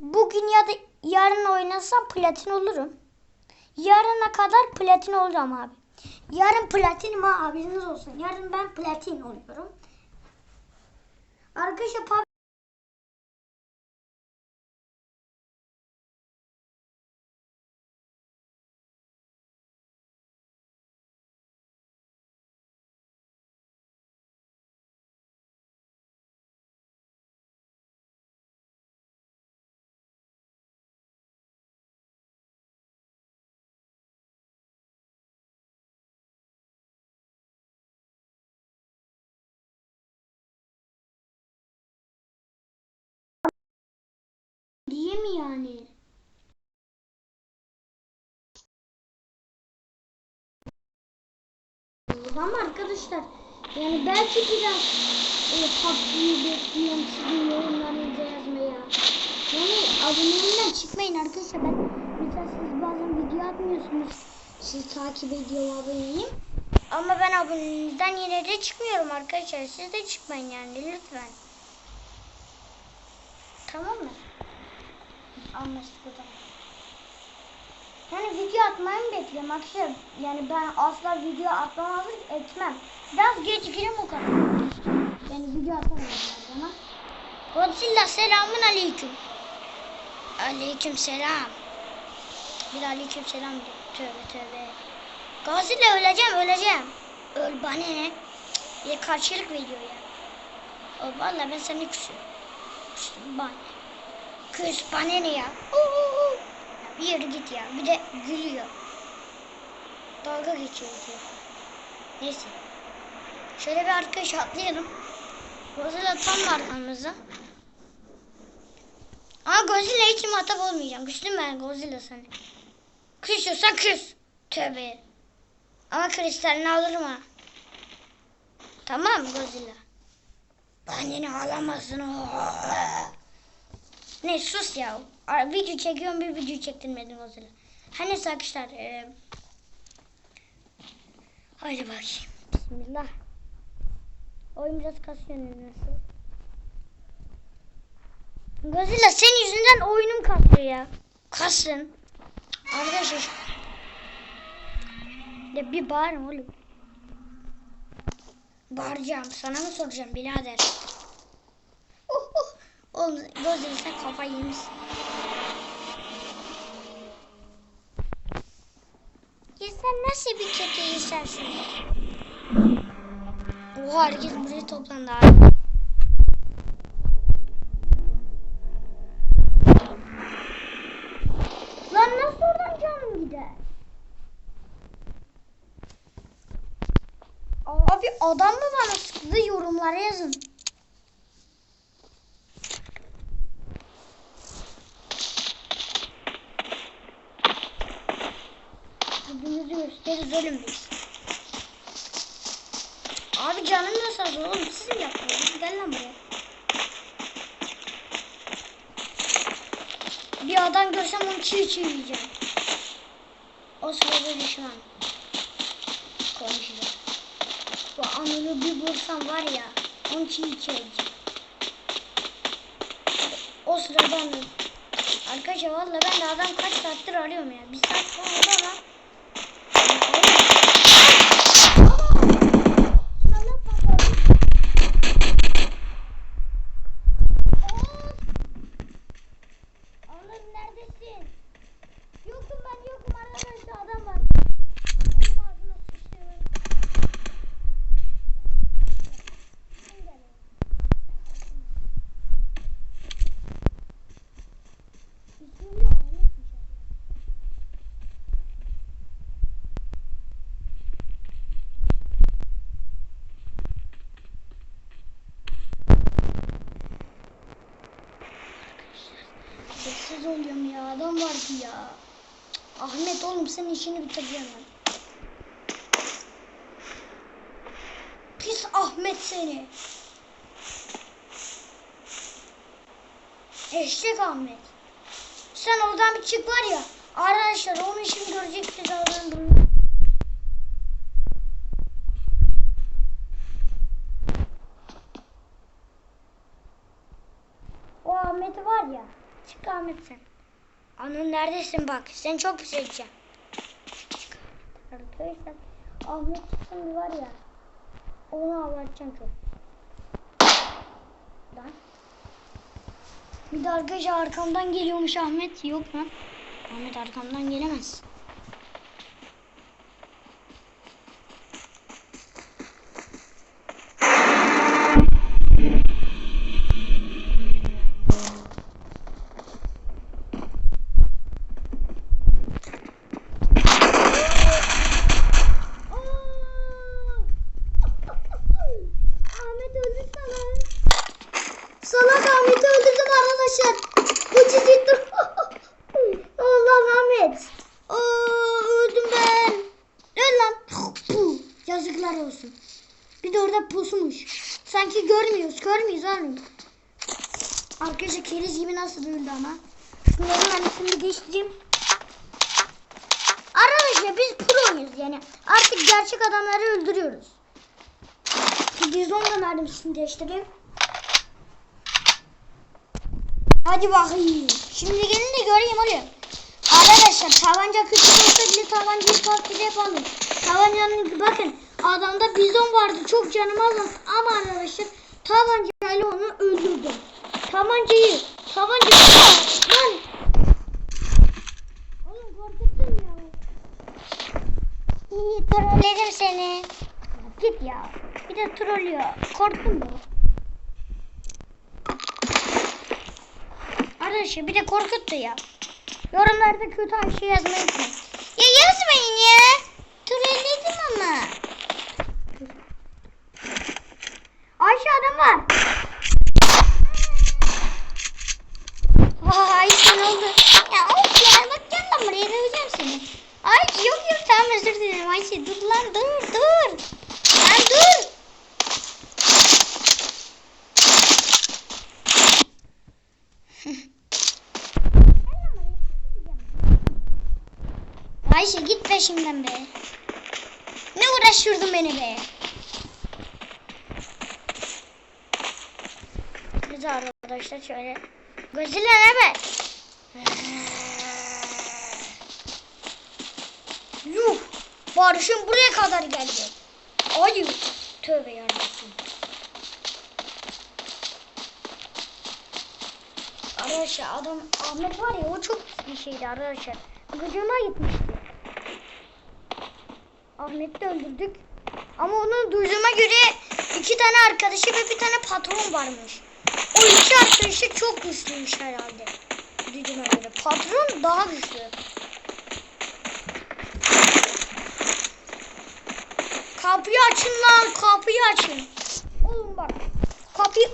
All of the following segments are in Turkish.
bugün ya da yarın oynasam platin olurum. Yarına kadar platin olacağım abi. Yarın platinim ha haberiniz olsun. Yarın ben platin oluyorum. Arkadaşlar diye mi yani? Ama arkadaşlar yani belki biraz e, PUBG'yi bekliyorum sizin yorumlarınızı yazmaya. Yani aboneliğinden çıkmayın arkadaşlar ben mesela siz bazen video atmıyorsunuz. Siz takip ediyor aboneyim. Ama ben aboneliğinizden yine de çıkmıyorum arkadaşlar. Siz de çıkmayın yani lütfen. Tamam mı? Anlaştık o zaman. Yani video atmayı mı bekliyorum arkadaşlar? Yani ben asla video atmamazlık etmem. Biraz gecikirim o kadar. Yani video atamıyorum ben sana. Godzilla selamun aleyküm. Aleyküm selam. Bir aleyküm selam diyor. Tövbe tövbe. Godzilla öleceğim öleceğim. Öl bana ne? De karşılık veriyor ya. O vallahi ben seni küsüyorum. Küstüm bana. Kız bana ne ya? Oo. Ya Bir yere git ya. Bir de gülüyor. Dalga geçiyor diyor. Neyse. Şöyle bir arkadaş atlayalım. Godzilla tam arkamızda. Ama Godzilla hiç muhatap olmayacağım. Güçlü ben Godzilla sana. Küsüyorsan küs. Tövbe. Ama kristalini alırım ha. Tamam Godzilla? Beni alamazsın. Ne sus ya. Video çekiyorum bir video çektirmedim Godzilla. Her neyse arkadaşlar. E... Haydi bakayım. Bismillah. Oyun biraz kasıyor nasıl? Godzilla senin yüzünden oyunum kasıyor ya. Kasın. Arkadaşlar. Ya bir bağırın oğlum. Bağıracağım. Sana mı soracağım birader? Oğlum Godzilla sen kafayı yemişsin. Ya sen nasıl bir kötü insansın? Oha herkes buraya toplandı abi. Abi adam mı bana sıktı yorumlara yazın. Oğlum biz. Abi canım nasıl azaldı oğlum siz mi yaptınız? Gel lan buraya. Bir adam görsem onu çiğ çiğ yiyeceğim. O sırada düşman. Konuşacak. Bu anını bir vursam var ya onu çiğ çiğ yiyeceğim. O sırada anı. Arkadaşlar valla ben de adam kaç saattir arıyorum ya. Bir saat oldu ama. Sana patladı. Oğlum neredesin? Yokum ben yokum arkadaşlar adam var. Oğlum ağzına sıçtım. Kim geliyor? İsmini Ahmet'miş abi. Sessiz oluyorum ya vardı ya. Ahmet oğlum senin işini bitireceğim ben. Pis Ahmet seni. Eşek Ahmet. Sen oradan bir çık var ya. Arkadaşlar onun işini göreceksiniz oradan. O Ahmet'i var ya. Çık Ahmet sen. Anıl neredesin bak. Seni çok. Çık. Arkadaşlar Ahmet şimdi var ya. Onu ağlatacağım çok. Lan. Bir de arkadaşlar arkamdan geliyormuş Ahmet. Yok lan. Ahmet arkamdan gelemez. Ahmet öldü sana. Salak Ahmet'i öldürdüm arkadaşlar. Bu çizik dur. Allah Ahmet. Aa, öldüm ben. Öl lan. Olsun. Bir de orada pusmuş. Sanki görmüyoruz. Görmüyoruz oğlum. Arkadaşlar keriz gibi nasıl öldü ama. Şunların annesini değiştireyim. Arkadaşlar biz proyuz yani. Artık gerçek adamları öldürüyoruz. Biz onunla mermisini değiştireyim. Hadi bakayım. Şimdi gelin de göreyim hadi. Arkadaşlar tabanca küçük olsa bile tabancayı farklı yapalım. Tabancanın bakın adamda bizon vardı çok canım alın ama arkadaşlar tabancayla onu öldürdüm. Tabancayı tabancayı lan Oğlum korkuttun ya. İyi trolledim seni. Git ya. Bir de trollüyor. Korktun mu? Arkadaşlar bir de korkuttu ya. Yorumlarda kötü bir şey yazmayı unutmayın. Ya yazmayın ya. Trolledim ama. Ayşe adam var. Aa, Ayşe ne oldu? Ya of ya bak gel lan buraya döveceğim seni. Ayşe yok yok tamam özür dilerim Ayşe dur lan dur dur. Lan dur. Ayşe git peşimden be. Ne uğraştırdın beni be. Biz arkadaşlar şöyle. Gözüyle ne be? Yuh. Barış'ın buraya kadar geldi. Ay. Tövbe yarabbim. Arkadaşlar adam Ahmet var ya o çok bir şeydi arkadaşlar. Gıcıma gitmişti. Ahmet'i öldürdük. Ama onun duyduğuma göre iki tane arkadaşı ve bir tane patron varmış. O iki arkadaşı çok güçlüymüş herhalde. Duyduğuma göre. Patron daha güçlü. Kapıyı açın lan kapıyı açın. Oğlum bak kapıyı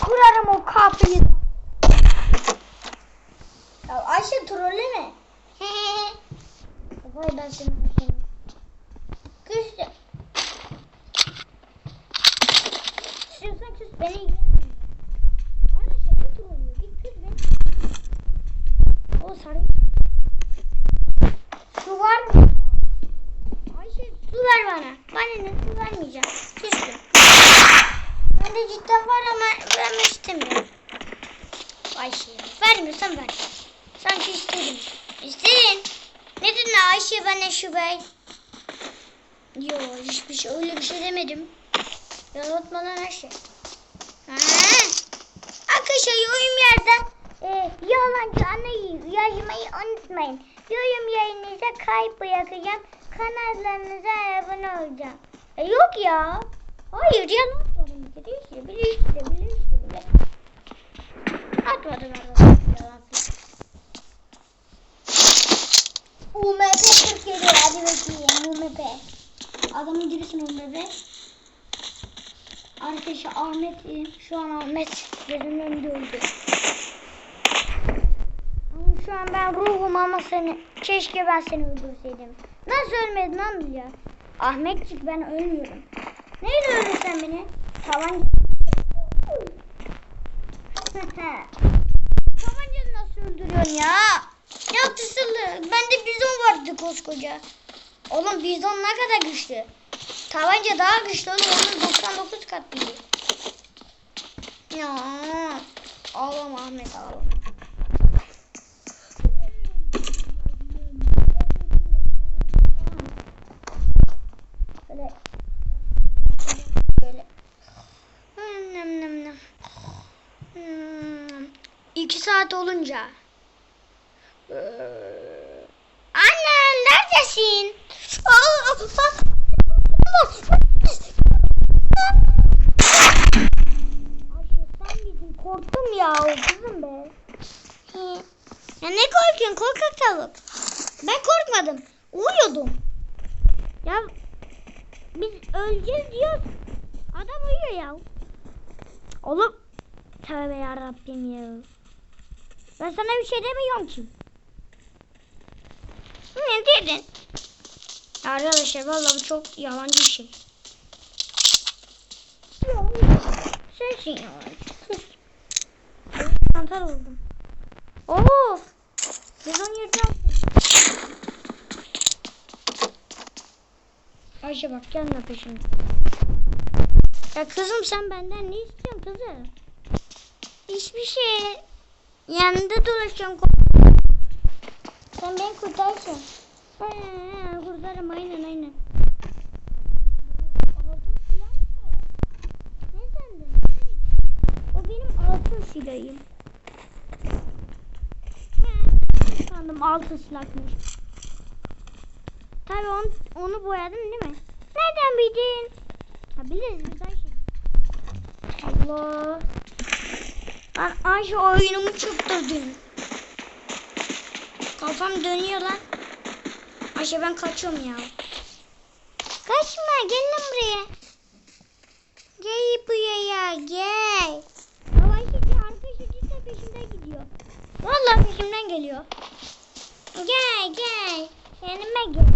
kurarım o kapıyı. Ya Ayşe trolleme. Vay ben seni Ayşe. Küs de. İstiyorsan küs beni ilgilenmiyor. Arkadaşlar beni trollüyor. Git küs beni. O sarı. Su var mı? Ayşe su ver bana. Bana ne su vermeyeceğim. Küstüm. Ben de cidden var ama vermek istemiyorum. Ayşe vermiyorsan ver. Sanki istedim. İstedin. Ne dedin Ayşe bana şu bey? Yo hiçbir şey öyle bir şey demedim. Yalatma lan Ayşe. Ha. Arkadaşlar yorum yerden e, yalancı anayı yazmayı unutmayın. Yorum yayınınıza kalp bırakacağım. Kanallarınıza abone olacağım. E, yok ya. Hayır yalan atmadım. Bilir işte bilir işte bilir işte bile. Atmadım arkadaşlar yalan. UMP 47 hadi bakayım UMP. Adamın girisin UMP. Arkadaşlar Ahmet şu an Ahmet gözümün önünde öldü. Ama şu an ben ruhum ama seni keşke ben seni öldürseydim. Nasıl ölmedin lan ya? Ahmetcik ben ölmüyorum. Neyle öldün sen beni? Tavan. Tabancayı nasıl öldürüyorsun ya? Bende bizon vardı koskoca. Oğlum bizon ne kadar güçlü. Tabanca daha güçlü oğlum. Onun 99 kat büyüğü. Ya. Ağlama Ahmet ağlama. Böyle böyle nem. Hmm. İki saat olunca. Anne neredesin? Korktum ya kızım be. Ya ne korkuyorsun korkak tavuk? Ben korkmadım. Uyuyordum. Ya biz öleceğiz diyor. Adam uyuyor ya. Oğlum. Tövbe yarabbim ya. Ben sana bir şey demiyorum ki. Dedin? Arkadaşlar vallahi bu çok yalancı bir şey. Sensin yalancı. Mantar oldum. Of. 117 Ayşe bak gelme peşimde. Ya kızım sen benden ne istiyorsun kızım? Hiçbir şey. Yanında dolaşıyorum. Sen beni kurtarsın. He, kurtarım aynen aynen. O benim altın silahım. Sandım altın silahmış. Tabii onu, onu boyadın değil mi? Nereden bildin? Ha biliriz biz Ayşe. Allah. Lan Ayşe oyunumu çıktırdın. Kafam dönüyor lan. Ayşe ben kaçıyorum ya. Kaçma gel lan buraya. Gel buraya gel. Ya Ayşe arkadaşı cidden peşimden gidiyor. Vallahi peşimden geliyor. Gel gel. Yanıma gel.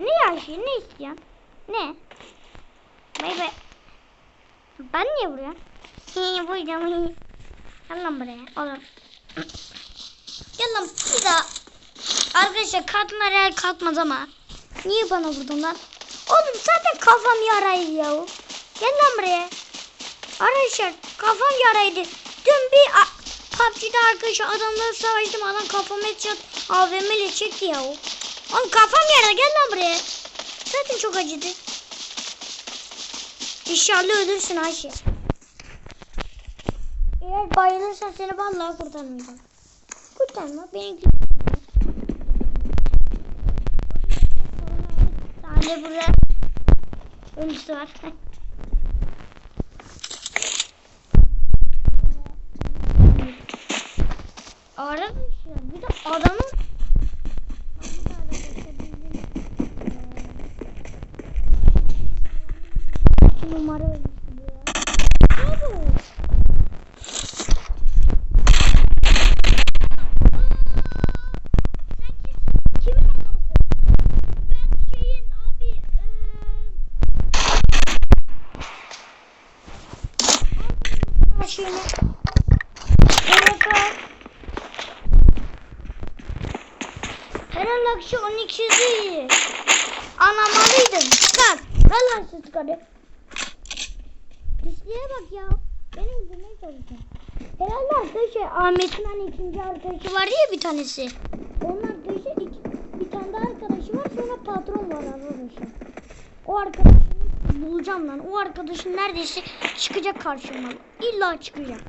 Ne Ayşe ne istiyorsun? Ne? Bay bay. Ben niye vuruyorum? Hi buydum. Gel lan buraya oğlum. Gel lan bir daha. Arkadaşlar kadınlar el kalkmaz ama. Niye bana vurdun lan? Oğlum zaten kafam yaraydı ya. Gel lan buraya. Arkadaşlar kafam yaraydı. Dün bir PUBG'de arkadaşlar adamla savaştım. Adam kafama headshot AVM ile çekti ya. Oğlum kafam yaradı gel lan buraya. Zaten çok acıdı. İnşallah ölürsün Ayşe. Eğer bayılırsan seni vallahi kurtarmayacağım. Kurtarma beni Sade burada ölüsü var. Arkadaşlar bir de adamın İki numara ölmüş bu ya. Ne bu? Sen kimsin? Kimin adamısın? Ben şeyin abi eee Şöyle. Evet o. Helal akşı 12 değil. Anlamalıydın. Çıkar. Ver lan şu çıkarı. Pisliğe bak ya. Beni öldürmeye çalışıyor. Herhalde arkadaşlar Ahmet'in hani ikinci arkadaşı var ya bir tanesi. Onun arkadaşı iki, bir tane daha arkadaşı var sonra patron var arkadaşlar. O arkadaşını bulacağım lan. O arkadaşın neredeyse çıkacak karşıma. İlla çıkacak.